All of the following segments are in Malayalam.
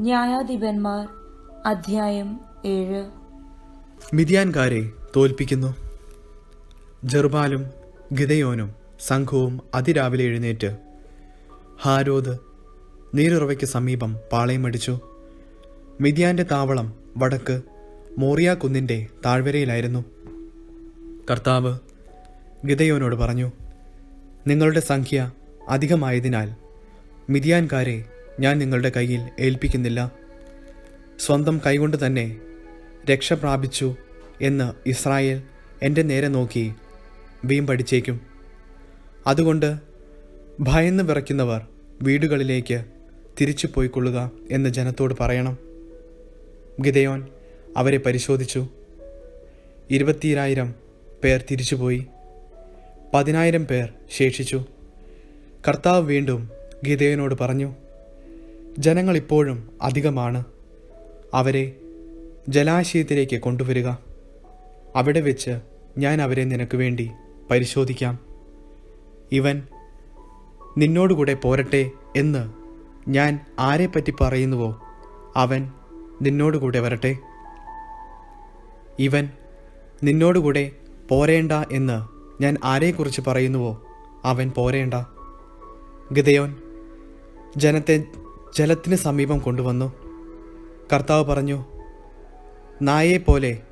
ന്യായാധിപന്മാർ അധ്യായം ഏഴ്. മിതിയാൻകാരെ തോൽപ്പിക്കുന്നു. ജർബാലും ഗിതയോനും സംഘവും അതിരാവിലെ എഴുന്നേറ്റ് ഹാരോദ് നീരുറവയ്ക്ക് സമീപം പാളയമടിച്ചു മിതിയാന്റെ താവളം വടക്ക് മോറിയ കുന്നിന്റെ താഴ്വരയിലായിരുന്നു. കർത്താവ് ഗിതയോനോട് പറഞ്ഞു നിങ്ങളുടെ സംഖ്യ അധികമായതിനാൽ മിതിയാൻകാരെ ഞാൻ നിങ്ങളുടെ കയ്യിൽ ഏൽപ്പിക്കുന്നില്ല. സ്വന്തം കൈകൊണ്ട് തന്നെ രക്ഷ പ്രാപിച്ചു എന്ന് ഇസ്രായേൽ എന്റെ നേരെ നോക്കി വീമ്പടിച്ചേക്കും. അതുകൊണ്ട് ഭയന്ന് വിറയ്ക്കുന്നവർ വീടുകളിലേക്ക് തിരിച്ചു പോയിക്കൊള്ളുക എന്ന് ജനത്തോട് പറയണം. ഗിതയോൻ അവരെ പരിശോധിച്ചു. ഇരുപത്തിരായിരം പേർ തിരിച്ചുപോയി പതിനായിരം പേർ ശേഷിച്ചു. കർത്താവ് വീണ്ടും ഗീതയോനോട് പറഞ്ഞു ജനങ്ങൾ ഇപ്പോഴും അധികമാണ്. അവരെ ജലാശയത്തിലേക്ക് കൊണ്ടുവരിക. അവിടെ വെച്ച് ഞാൻ അവരെ നിനക്ക് വേണ്ടി പരിശോധിക്കാം. ഇവൻ നിന്നോടുകൂടെ പോരട്ടെ എന്ന് ഞാൻ ആരെപ്പറ്റി പറയുന്നുവോ? അവൻ നിന്നോടുകൂടെ വരട്ടെ. ഇവൻ നിന്നോടുകൂടെ പോരേണ്ട എന്ന് ഞാൻ ആരെക്കുറിച്ച് പറയുന്നുവോ? അവൻ പോരേണ്ട. ഗതയോൻ ജനത്തെ ജലത്തിന് സമീപം കൊണ്ടുവന്നു. കർത്താവ് പറഞ്ഞു നായയെപ്പോലെ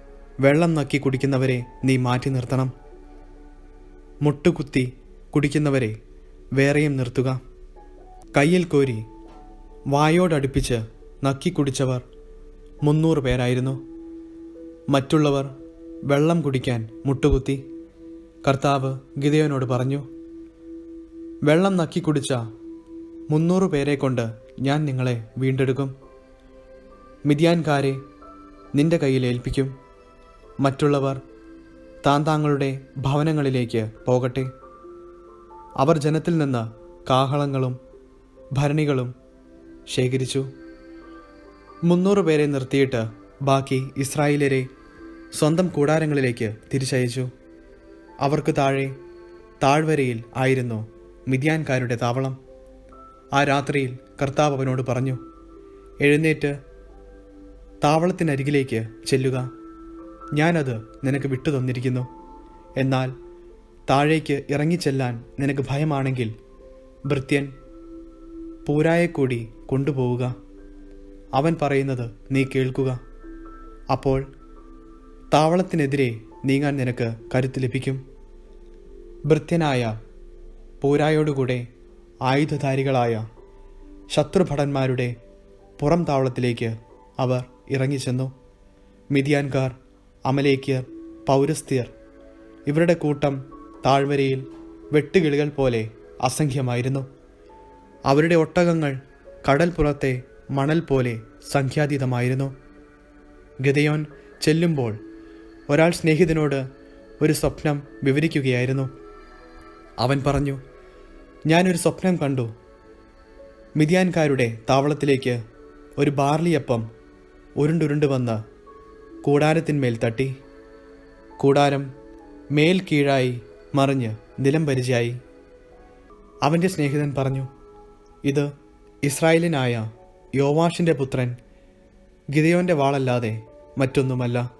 വെള്ളം നക്കി കുടിക്കുന്നവരെ നീ മാറ്റി നിർത്തണം. മുട്ടുകുത്തി കുടിക്കുന്നവരെ വേറെയും നിർത്തുക. കയ്യിൽ കോരി വായോടടുപ്പിച്ച് നക്കി കുടിച്ചവർ മുന്നൂറ് പേരായിരുന്നു. മറ്റുള്ളവർ വെള്ളം കുടിക്കാൻ മുട്ടുകുത്തി. കർത്താവ് ഗിതയോനോട് പറഞ്ഞു വെള്ളം നക്കി കുടിച്ച മുന്നൂറ് പേരെ കൊണ്ട് ഞാൻ നിങ്ങളെ വീണ്ടെടുക്കും. മിതിയാൻകാരെ നിന്റെ കയ്യിൽ ഏൽപ്പിക്കും. മറ്റുള്ളവർ താൻ താങ്കളുടെ ഭവനങ്ങളിലേക്ക് പോകട്ടെ. അവർ ജനത്തിൽ നിന്ന് കാഹളങ്ങളും ഭരണികളും ശേഖരിച്ചു. മുന്നൂറ് പേരെ നിർത്തിയിട്ട് ബാക്കി ഇസ്രായേലരെ സ്വന്തം കൂടാരങ്ങളിലേക്ക് തിരിച്ചയച്ചു. അവർക്ക് താഴെ താഴ്വരയിൽ ആയിരുന്നു മിതിയാൻകാരുടെ താവളം. ആ രാത്രിയിൽ കർത്താവ് അവനോട് പറഞ്ഞു എഴുന്നേറ്റ്. താവളത്തിനരികിലേക്ക് ചെല്ലുക. ഞാനത് നിനക്ക് വിട്ടു തന്നിരിക്കുന്നു. എന്നാൽ താഴേക്ക് ഇറങ്ങിച്ചെല്ലാൻ നിനക്ക് ഭയമാണെങ്കിൽ ഭൃത്യൻ പൂരായെക്കൂടി കൊണ്ടുപോവുക. അവൻ പറയുന്നത് നീ കേൾക്കുക. അപ്പോൾ താവളത്തിനെതിരെ നീങ്ങാൻ നിനക്ക് കരുത്ത് ലഭിക്കും. ഭൃത്യനായ പൂരായോടുകൂടെ ആയുധധാരികളായ ശത്രുഭടന്മാരുടെ പുറം താവളത്തിലേക്ക് അവർ ഇറങ്ങിച്ചെന്നു. മിതിയാൻകാർ അമലേക്കിയർ പൗരസ്ത്യർ ഇവരുടെ കൂട്ടം താഴ്വരയിൽ വെട്ടുകിളികൾ പോലെ അസംഖ്യമായിരുന്നു. അവരുടെ ഒട്ടകങ്ങൾ കടൽപ്പുറത്തെ മണൽ പോലെ സംഖ്യാതീതമായിരുന്നു. ഗതയോൻ ചെല്ലുമ്പോൾ ഒരാൾ സ്നേഹിതനോട് ഒരു സ്വപ്നം വിവരിക്കുകയായിരുന്നു. അവൻ പറഞ്ഞു ഞാനൊരു സ്വപ്നം കണ്ടു. മിതിയാൻകാരുടെ താവളത്തിലേക്ക് ഒരു ബാർലിയപ്പം ഉരുണ്ടുരുണ്ട് വന്ന് കൂടാരത്തിന്മേൽ തട്ടി. കൂടാരം മേൽ കീഴായി മറിഞ്ഞ് നിലം പരിചയായി. അവന്റെ സ്നേഹിതൻ പറഞ്ഞു ഇത് ഇസ്രായേലിനായ യോവാഷിന്റെ പുത്രൻ ഗിതയോന്റെ വാളല്ലാതെ മറ്റൊന്നുമല്ല.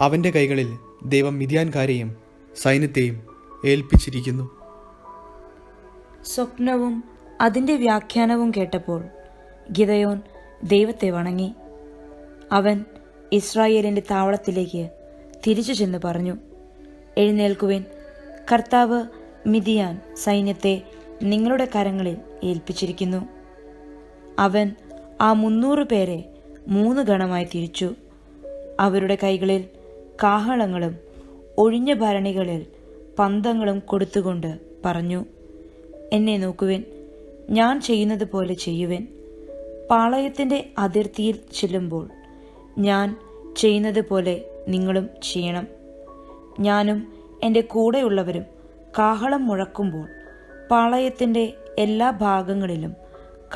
അവന്റെ കൈകളിൽ ദൈവം മിതിയാൻകാരെയും സൈന്യത്തെയും ഏൽപ്പിച്ചിരിക്കുന്നു. സ്വപ്നവും അതിന്റെ വ്യാഖ്യാനവും കേട്ടപ്പോൾ ഗിതയോൻ ദൈവത്തെ വണങ്ങി. അവൻ ഇസ്രായേലിന്റെ താവളത്തിലേക്ക് തിരിച്ചു ചെന്ന് പറഞ്ഞു എഴുന്നേൽക്കുവിൻ. കർത്താവ് മിതിയാൻ സൈന്യത്തെ നിങ്ങളുടെ കരങ്ങളിൽ ഏൽപ്പിച്ചിരിക്കുന്നു. അവൻ ആ മുന്നൂറ് പേരെ മൂന്ന് ഗണമായി തിരിച്ചു. അവരുടെ കൈകളിൽ കാഹളങ്ങളും ഒഴിഞ്ഞ ഭരണികളിൽ പന്തങ്ങളും കൊടുത്തുകൊണ്ട് പറഞ്ഞു എന്നെ നോക്കുവിൻ. ഞാൻ ചെയ്യുന്നത് പോലെ ചെയ്യുവിൻ. പാളയത്തിന്റെ അതിർത്തിയിൽ ചെല്ലുമ്പോൾ ഞാൻ ചെയ്യുന്നത് പോലെ നിങ്ങളും ചെയ്യണം. ഞാനും എന്റെ കൂടെയുള്ളവരും കാഹളം മുഴക്കുമ്പോൾ പാളയത്തിന്റെ എല്ലാ ഭാഗങ്ങളിലും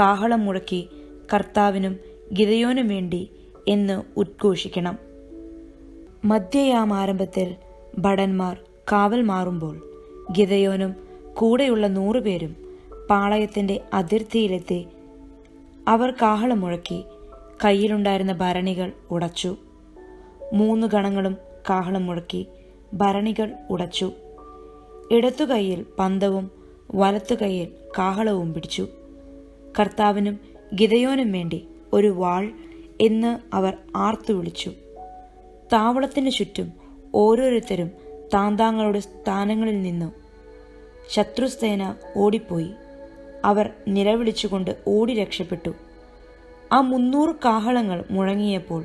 കാഹളം മുഴക്കി കർത്താവിനും ഗിതയോനും വേണ്ടി എന്ന് ഉദ്ഘോഷിക്കണം. മധ്യയാമാരംഭത്തിൽ ഭടന്മാർ കാവൽ മാറുമ്പോൾ ഗിതയോനും കൂടെയുള്ള നൂറുപേരും പാളയത്തിന്റെ അതിർത്തിയിലെത്തി അവർ കാഹളം മുഴക്കി കയ്യിലുണ്ടായിരുന്ന ഭരണികൾ ഉടച്ചു. മൂന്ന് ഗണങ്ങളും കാഹളം മുഴക്കി ഭരണികൾ ഉടച്ചു. ഇടത്തു കൈയിൽ പന്തവും വലത്തു കൈയിൽ കാഹളവും പിടിച്ചു. കർത്താവിനും ഗിതയോനും വേണ്ടി ഒരു വാൾ എന്ന് അവർ ആർത്തു വിളിച്ചു. താവളത്തിന് ചുറ്റും ഓരോരുത്തരും താന്താങ്ങളുടെ സ്ഥാനങ്ങളിൽ നിന്നു ശത്രുസേന ഓടിപ്പോയി. അവർ നിലവിളിച്ചുകൊണ്ട് ഓടി രക്ഷപ്പെട്ടു. ആ മുന്നൂറ് കാഹളങ്ങൾ മുഴങ്ങിയപ്പോൾ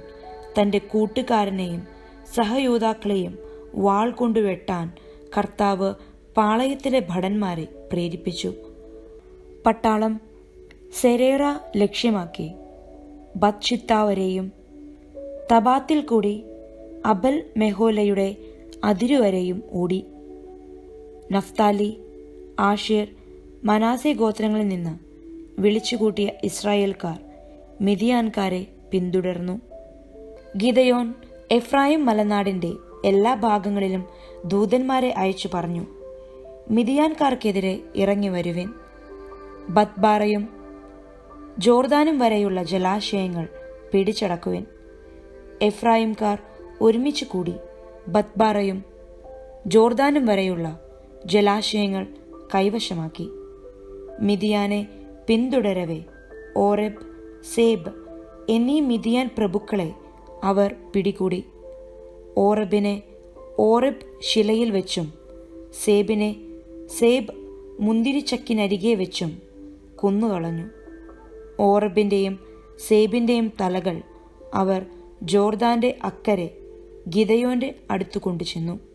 തന്റെ കൂട്ടുകാരനെയും സഹയോദ്ധാക്കളെയും വാൾ കൊണ്ട് വെട്ടാൻ കർത്താവ് പാളയത്തിലെ ഭടന്മാരെ പ്രേരിപ്പിച്ചു. പട്ടാളം സെരേറ ലക്ഷ്യമാക്കി. ബത്ഷിത്താവരെയും തബാത്തിൽ കൂടി അബൽ മെഹോലയുടെ അതിരുവരെയും ഓടി. നഫ്താലി ആഷിർ മനാസെ ഗോത്രങ്ങളിൽ നിന്ന് വിളിച്ചുകൂട്ടിയ ഇസ്രായേൽക്കാർ മിതിയാൻകാരെ പിന്തുടർന്നു. ഗിതയോൻ എഫ്രായിം മലനാടിന്റെ എല്ലാ ഭാഗങ്ങളിലും ദൂതന്മാരെ അയച്ചു പറഞ്ഞു മിതിയാൻകാർക്കെതിരെ ഇറങ്ങി വരുവിൻ. ബത്ബാറയും ജോർദാനും വരെയുള്ള ജലാശയങ്ങൾ പിടിച്ചടക്കുവിൻ. എഫ്രായിംകാർ ഒരുമിച്ച് കൂടി ബത്ബാറയും ജോർദാനും വരെയുള്ള ജലാശയങ്ങൾ കൈവശമാക്കി. മിതിയാനെ പിന്തുടരവെ ഓറെബ് സേബ് എന്നീ മിതിയാൻ പ്രഭുക്കളെ അവർ പിടികൂടി. ഓറബിനെ ഓറബ് ശിലയിൽ വെച്ചും സേബിനെ സേബ് മുന്തിരിച്ചക്കിനരികെ വെച്ചും കൊന്നുകളഞ്ഞു ഓറബിന്റെയും സേബിന്റെയും തലകൾ അവർ ജോർദാന്റെ അക്കരെ ഗിതയോന്റെ അടുത്തു കൊണ്ടുചെന്നു.